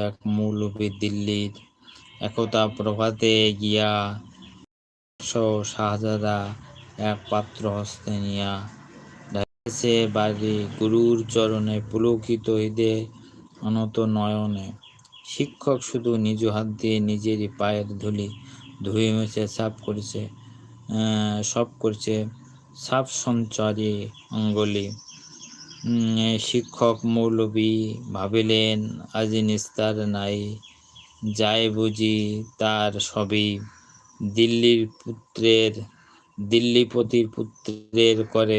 এক মৌলবী দিল্লির একতা প্রভাতে গিয়া শাহজাদা এক পাত্র হস্তে নিয়া সে বাড়ি গুরুর চরণে পুলকিত হৃদে অনত নয়নে। শিক্ষক শুধু নিজ হাত দিয়ে নিজেরই পায়ের ধুলি ধুয়ে মুছে, সাফ করেছে সব করছে। সাফ সঞ্চারী অঙ্গলি শিক্ষক মৌলবী ভাবিলেন, আজি নিস্তার নাই। যায় বুঝি তার সবই। দিল্লির পুত্রের, দিল্লিপতির পুত্রের করে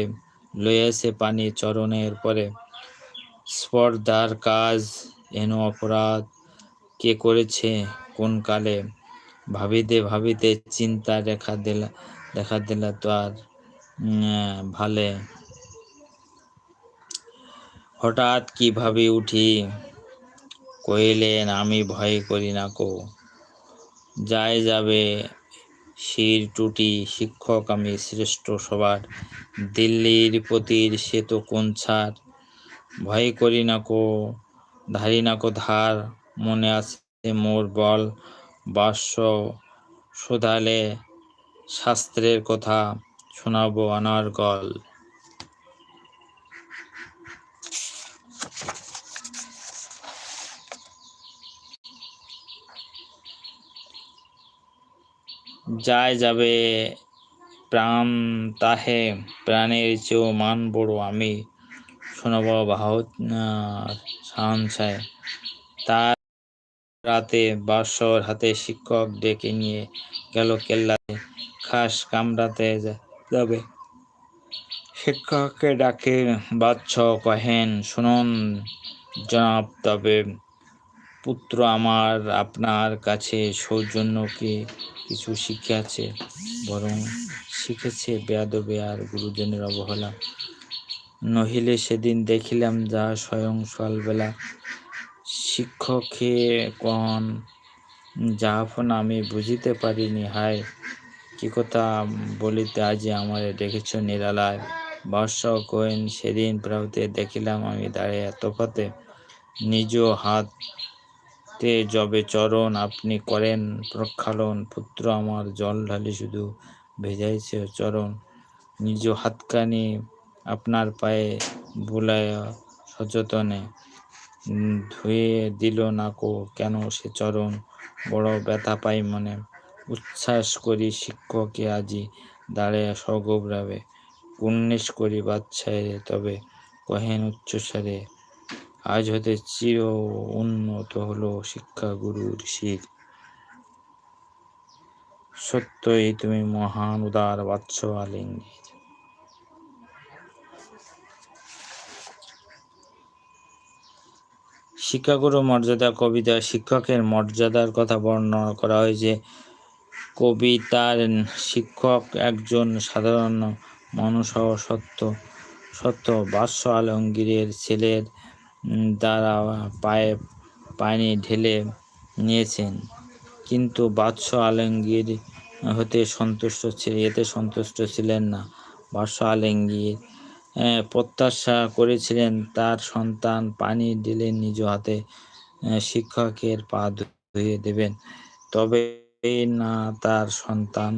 লইয়াছে পানি চরণের পরে। স্পর্ধার কাজ, এন অপরাধ, কে করেছে, কোন কালে? ভাবিতে ভাবিতে চিন্তা দেখা দিলা দেখা দিলা তো আর ভালে। হঠাৎ কীভাবে উঠি? কহিলেন, আমি ভয় করি না কো। যায় যাবে, শির টুটি শিক্ষক আমি শ্রেষ্ঠ সবার। দিল্লির পতির সে তো কোন ছাড় ভয় করি না কো, ধারি না কো ধার। মনে আছে মোর বল বাস্য শোধালে শাস্ত্রের কথা শোনাবো অনার্গল যায় যাবে প্রাণ তাহে, প্রাণের চেয়েও মান বড় আমি শোনাব বাহত সাহসায় তার রাতে বাসর হাতে শিক্ষক ডেকে নিয়ে গেল কেল্লাতে, খাস কামড়াতে যাবে। শিক্ষককে ডাকে বাচ্চ কহেন, শুনুন জনাব তবে পুত্র আমার আপনার কাছে সৌজন্য কি কিছু শিখিয়াছে, বরং শিখেছে বেয়াদবে আর গুরুজনের অবহেলা। নহিলে সেদিন দেখিলাম যা স্বয়ং সকালবেলা শিক্ষকে কন যাহাফন আমি বুঝিতে পারিনি, হায়, কি কথা বলিতে আজ আমার ডেকেছ নিরালায়। বর্ষ কইন সেদিন প্রাহতে দেখিলাম আমি দাঁড়িয়ে তফাতে নিজ হাত তে যবে চরণ আপনি করেন, প্রক্ষালন, পুত্র আমার জল ঢালি শুধু ভেজাইছে চরণ। নিজ হাতকানি আপনার পায়ে বুলায় সচেতনে ধুয়ে দিল না কো কেন সে চরণ? বড় ব্যথা পাই মনে। উচ্ছ্বাস করি শিক্ষকে আজি দাঁড়ায় সগৌরবে। উন্নেশ করি বাচ্চায় তবে কহেন উচ্চস্বরে আজ হতে চির উন্নত হলো শিক্ষা গুরুর শির। সত্যই তুমি মহান, উদার বাৎস আলিঙ্গির শিক্ষাগুরু মর্যাদা, কবিতা, শিক্ষকের মর্যাদার কথা বর্ণনা করা হয়েছে কবিতার শিক্ষক একজন সাধারণ মানুষ সত্য। সত্য বাস্য আলমগীরের ছেলের দ্বারা পায়ে, পানি ঢেলে নিয়েছেন। কিন্তু বাদশ আলমগীর হতে সন্তুষ্ট ছিলেন এতে সন্তুষ্ট ছিলেন না। বাদশ আলমগীর প্রত্যাশা করেছিলেন তার সন্তান পানি ঢেলে নিজ হাতে শিক্ষকের পা ধুয়ে দেবেন। তবে না তার সন্তান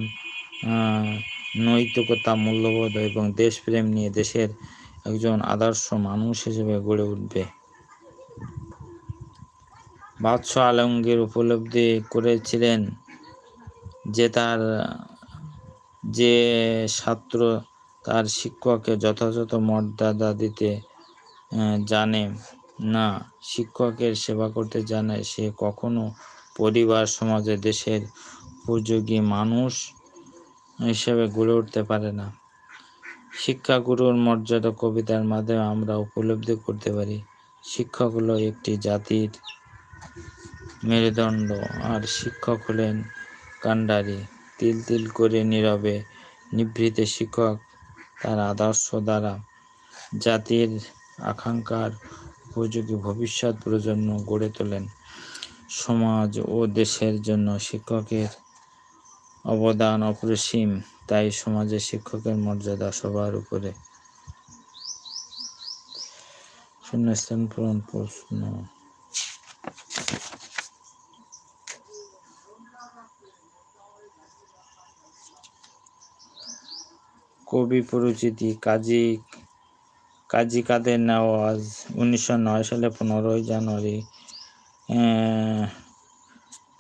নৈতিকতা মূল্যবোধ এবং দেশপ্রেম নিয়ে দেশের একজন আদর্শ মানুষ হিসেবে গড়ে উঠবে। বাদশাহ আলমগীর উপলব্ধি করেছিলেন যে তার, যে ছাত্র তার শিক্ষককে যথাযথ মর্যাদা দিতে জানে না, শিক্ষকের সেবা করতে জানে, সে কখনো পরিবার, সমাজে দেশের উপযোগী মানুষ হিসেবে গড়ে উঠতে পারে না। শিক্ষাগুরুর মর্যাদা কবিতার মাধ্যমে আমরা উপলব্ধি করতে পারি, শিক্ষক হলো একটি জাতির মেরুদণ্ড আর শিক্ষক হলেন কাণ্ডারি। তিল তিল করে নীরবে নিভৃতে শিক্ষক তার আদর্শ দ্বারা। জাতির আকাঙ্ক্ষার উপযোগী ভবিষ্যৎ প্রজন্ম গড়ে তোলেন। সমাজ ও দেশের জন্য শিক্ষকের অবদান অপরিসীম, তাই সমাজে শিক্ষকের মর্যাদা সবার উপরে। শূন্যস্থান পূরণ প্রশ্ন। কবি পরিচিতি কাজী কাজী কাদের নওয়াজ উনিশশো নয় সালে পনেরোই জানুয়ারি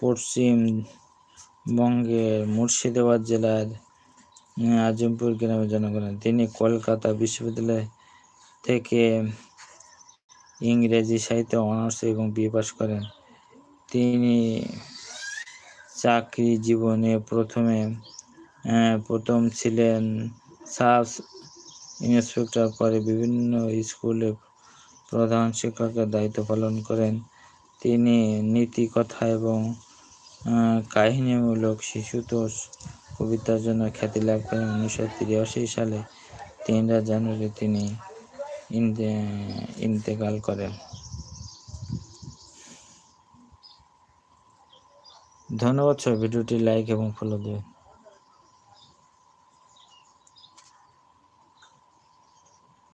পশ্চিমবঙ্গের মুর্শিদাবাদ জেলার আজিমপুর গ্রামে জন্মগ্রহণ তিনি কলকাতা বিশ্ববিদ্যালয় থেকে ইংরেজি সাহিত্য, অনার্স এবং বিএ পাশ করেন। তিনি চাকরি জীবনে প্রথমে প্রথম ছিলেন সাব ইন্সপেক্টর পরে বিভিন্ন স্কুলে প্রধান শিক্ষকের দায়িত্ব পালন করেন। তিনি নীতিকথা এবং কাহিনীমূলক শিশুতোষ কবিতার জন্য খ্যাতি লাভ করেন। উনিশশো তিরাশি সালে তিনরা জানুয়ারি তিনি ইন্তে- ইন্তেকাল করেন। ধন্যবাদ সবাই। ভিডিওটি লাইক এবং ফলো দেবেন।